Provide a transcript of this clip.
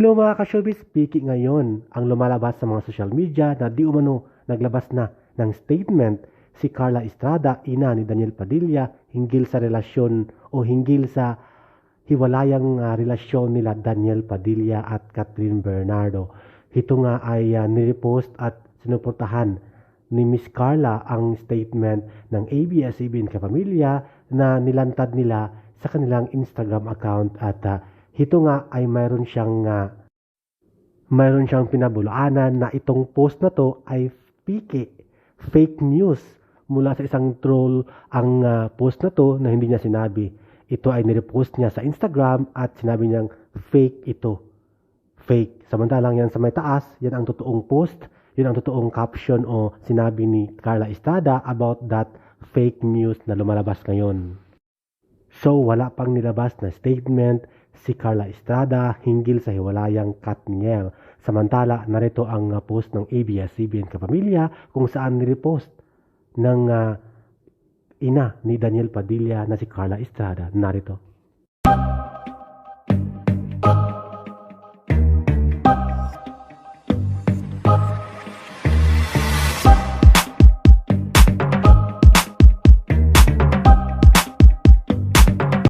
Hello mga ka-showbiz, Piki ngayon ang lumalabas sa mga social media na di umano naglabas na ng statement si Carla Estrada, ina ni Daniel Padilla, hinggil sa relasyon o hinggil sa hiwalayang ah, relasyon nila Daniel Padilla at Catherine Bernardo. Ito nga ay ah, nirepost at sinuportahan ni Miss Carla ang statement ng ABS-CBN Kapamilya na nilantad nila sa kanilang Instagram account at ah, ito nga ay mayroon siyang ah, mayroon siyang pinabulaanan na itong post na to ay piki, fake news mula sa isang troll ang ah, post na to na hindi niya sinabi. Ito ay nirepost niya sa Instagram at sinabi niyang fake ito. Fake. Samantalang yan sa may taas, yan ang totoong post, yun ang totoong caption o sinabi ni Carla Estrada about that fake news na lumalabas ngayon. So, wala pang nilabas na statement si Carla Estrada hinggil sa hiwalayang Katniel. Samantala, narito ang uh, post ng ABS-CBN Kapamilya kung saan nirepost ng uh, ina ni Daniel Padilla na si Carla Estrada. Narito.